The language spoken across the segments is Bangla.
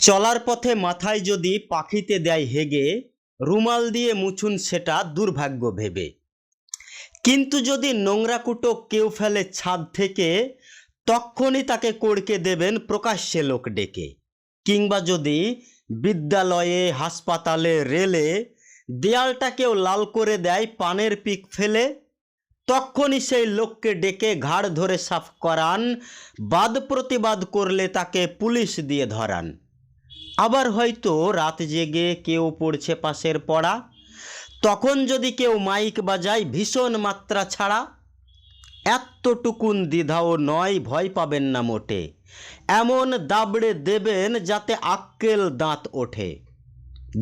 চলার পথে মাথায় যদি পাখিতে দেয় হেগে, রুমাল দিয়ে মুছুন সেটা দুর্ভাগ্য ভেবে। কিন্তু যদি নোংরা কুটো কেউ ফেলে ছাদ থেকে তখনই তাকে কড়কে দেবেন প্রকাশ্যে লোক ডেকে। কিংবা যদি বিদ্যালয়ে, হাসপাতালে, রেলে দেয়ালটা কেউ লাল করে দেয়, পানের পিক ফেলে তখনই সেই লোককে ডেকে ঘাড় ধরে সাফ করান, বাদ প্রতিবাদ করলে তাকে পুলিশ দিয়ে ধরান। আবার হয়তো রাত জেগে কেউ পড়ছে পাশের পড়া। তখন যদি কেউ মাইক বাজায় ভীষণ মাত্রা ছাড়া, এতটুকুন দ্বিধাও নয়, ভয় পাবেন না মোটে। এমন দাবড়ে দেবেন যাতে আক্কেল দাঁত ওঠে।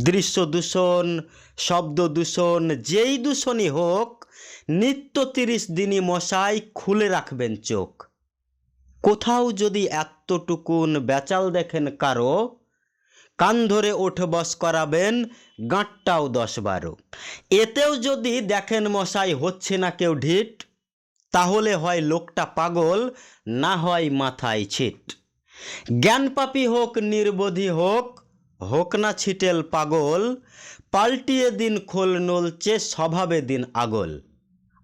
দৃশ্য দূষণ, শব্দ দূষণ, যেই দূষণই হোক, নিত্য তিরিশ দিনই মশাই খুলে রাখবেন চোখ। কোথাও যদি এতটুকুন বেচাল দেখেন কারও কান ধরে ওঠ বস করাবেন, গাঁটটাও দশ বারো। এতেও যদি দেখেন মশাই, হচ্ছে না কেউ ঢিট, তাহলে হয় লোকটা পাগল, না হয় মাথায় ছিট। জ্ঞানপাপী হোক, নির্বোধী হোক হোক না ছিটেল পাগল, পাল্টিয়ে দিন খোল নলচে স্বভাবে দিন আগল।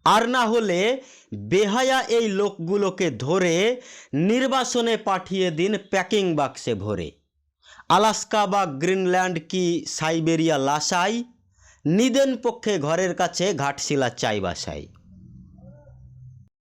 আর না হলে বেহায়া এই লোকগুলোকে ধরে নির্বাসনে পাঠিয়ে দিন প্যাকিং বাক্সে ভরে। আলাস্কা বা গ্রিনল্যান্ড কি সাইবেরিয়া লাসাই? নিদেন পক্ষে ঘরের কাছে ঘাটশিলা চাই বাসাই